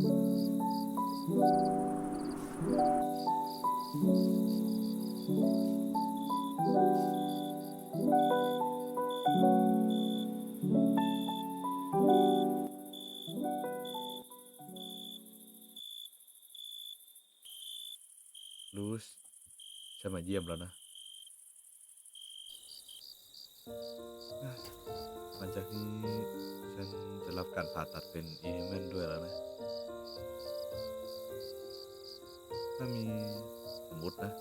ลูสฉันมาเยี่ยมแล้วนะ หลังจากนี้ฉันจะรับการผ่าตัดเป็นเอเมนด้วยแล้วนะ ถ้ามีสมมตินะ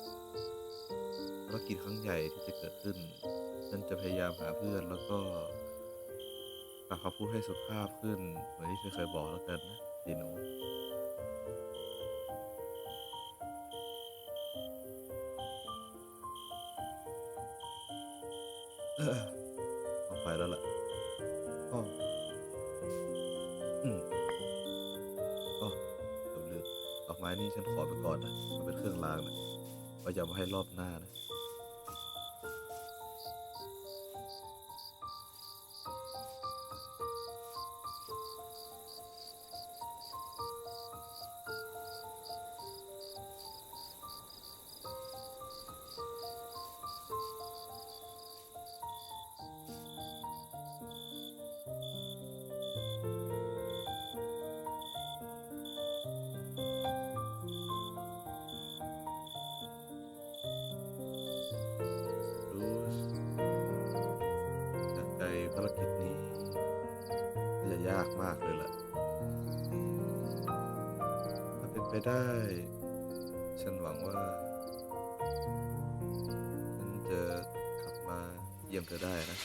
ภารกิจครั้งใหญ่ที่จะเกิดขึ้นฉันจะพยายามหาเพื่อนแล้วก็ปรับคำพูดให้สุภาพขึ้น เหมือนที่เคยบอกแล้วกันนะดีนูเออต้องไปแล้วล่ะอ้อ ม้นี่ฉันขอไปก่อนนะ มันเป็นเครื่องรางนะไว้จะมาให้รอบหน้านะ ยากมากเลยล่ะถ้าเป็นไปได้ ฉันหวังว่า ฉันจะกลับมาเยี่ยมเธอได้นะ